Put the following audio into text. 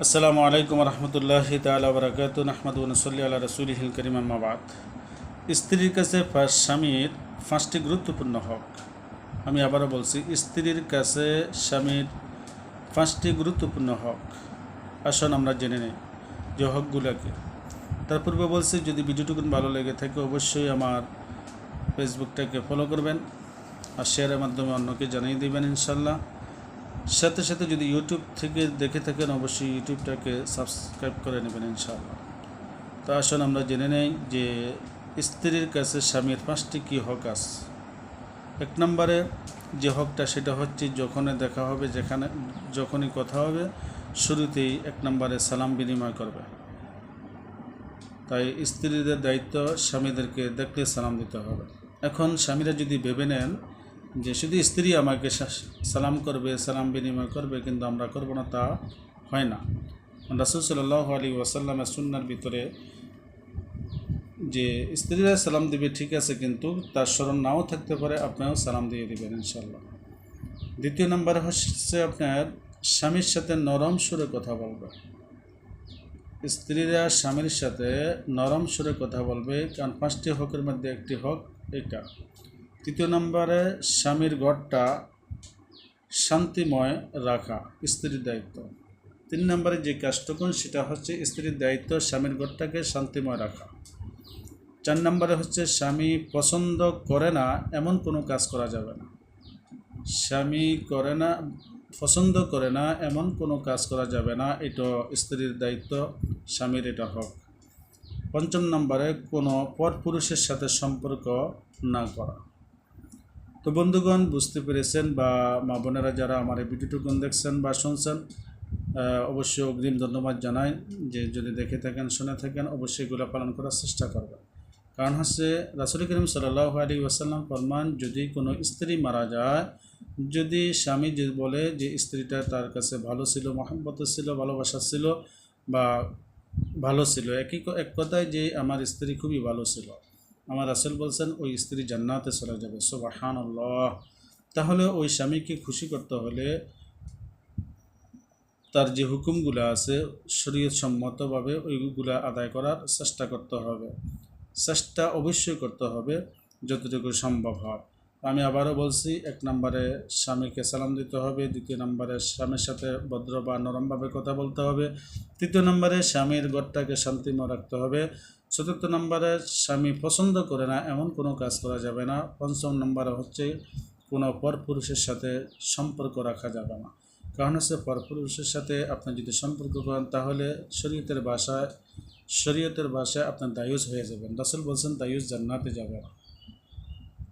আসসালামু আলাইকুম রহমতুল্লাহ তালা বরাকাত আহমদ নসল্লি আল্লাহ রসুল হিল করিম আহমাবাদ স্ত্রীর কাছে পা- স্বামীর পাঁচটি গুরুত্বপূর্ণ হক। আমি আবারও বলছি, স্ত্রীর কাছে স্বামীর পাঁচটি গুরুত্বপূর্ণ হক। আসুন আমরা জেনে নিই যে হকগুলোকে। তার পূর্বে বলছি, যদি ভিডিওটুকুন ভালো লেগে থাকে, অবশ্যই আমার ফেসবুকটাকে ফলো করবেন আর শেয়ারের মাধ্যমে অন্যকে জানিয়ে দেবেন ইনশাল্লাহ সাথে সাথে যদি ইউটিউব থেকে দেখে থাকেন, অবশ্যই ইউটিউবটাকে সাবস্ক্রাইব করে নেবেন ইনশাআল্লাহ। তো আসুন আমরা জেনে নেই যে স্ত্রীর কাছে স্বামীর পাঁচটি কী হক আছে। এক নম্বরে যে হকটা সেটা হচ্ছে যখনই দেখা হবে, যেখানে যখনই কথা হবে, শুরুতেই এক নম্বরে সালাম বিনিময় করবে। তাই স্ত্রীদের দায়িত্ব স্বামীদেরকে দেখলে সালাম দিতে হবে। এখন স্বামীরা যদি ভেবে নেন যে শুধু স্ত্রী আমাকে সালাম করবে, সালাম বিনিময় করবে, কিন্তু আমরা করব না তা হয় না। রাসুল সাল্লাহ আলী ওয়াসাল্লামের সুন্নার ভিতরে যে স্ত্রীরা সালাম দিবে, ঠিক আছে, কিন্তু তার স্মরণ নাও থাকতে পারে, আপনিও সালাম দিয়ে দেবেন ইনশাল্লাহ দ্বিতীয় নম্বর হচ্ছে আপনার স্বামীর সাথে নরম সুরে কথা বলবে। স্ত্রীরা স্বামীর সাথে নরম সুরে কথা বলবে, কারণ পাঁচটি হকের মধ্যে একটি হক, এটা। তৃতীয় নম্বরে স্বামীর ঘরটা শান্তিময় রাখা, স্ত্রীর দায়িত্ব। তিন নম্বরে যে কাজটুকুন সেটা হচ্ছে স্ত্রীর দায়িত্ব স্বামীর ঘরটাকে শান্তিময় রাখা। চার নম্বরে হচ্ছে স্বামী পছন্দ করে না, এমন কোনো কাজ করা যাবে না। স্বামী করে না, পছন্দ করে না, এমন কোনো কাজ করা যাবে না, এটা স্ত্রীর দায়িত্ব, স্বামীর এটা হোক। পঞ্চম নম্বরে কোনো পরপুরুষের সাথে সম্পর্ক না করা। তো বন্ধুগণ, বুঝতে পেরেছেন বা মা বোনেরা যারা আমার এই ভিডিওটুকুন দেখছেন বা শুনছেন অবশ্যই অগ্রিম ধন্যবাদ জানাই যে যদি দেখে থাকেন, শুনে থাকেন, অবশ্যই এগুলো পালন করার চেষ্টা করবেন। কারণ হচ্ছে রাসুল করিম সাল্লাহ আলী ওয়াসাল্লাম ফরমান, যদি কোনো স্ত্রী মারা যায়, যদি স্বামী যে বলে যে স্ত্রীটা তার কাছে ভালো ছিল, মহাব্বত ছিল, ভালোবাসা ছিল বা ভালো ছিল, একই এক কথায় যে আমার স্ত্রী খুবই ভালো ছিল আমার রাসেল বলছেন, ওই স্ত্রী জান্নাতে চলে যাবে। সোবাহান তাহলে ওই স্বামীকে খুশি করতে হলে তার যে হুকুমগুলো আছে শরীয়ত সম্মতভাবে ওইগুলো আদায় করার চেষ্টা করতে হবে। চেষ্টা অবশ্যই করতে হবে যতটুকু সম্ভব হয়। আমি আবারও বলছি, এক নম্বরে স্বামীকে সালাম দিতে হবে, দ্বিতীয় নম্বরে স্বামীর সাথে ভদ্র বা নরমভাবে কথা বলতে হবে, তৃতীয় নম্বরে স্বামীর ঘরটাকে শান্তিময় রাখতে হবে। চতুর্থ নম্বরে স্বামী পছন্দ করে না, এমন কোনো কাজ করা যাবে না। পঞ্চম নম্বরে হচ্ছে কোনো পরপুরুষের সাথে সম্পর্ক রাখা যাবে না। কারণ হচ্ছে পরপুরুষের সাথে আপনি যদি সম্পর্ক করেন, তাহলে শরীয়তের ভাষায় শরীয়তের ভাষায় আপনার দায়ুস হয়ে যাবেন। রাসুল বলছেন, দায়ুস জান্নাতে যাবে না।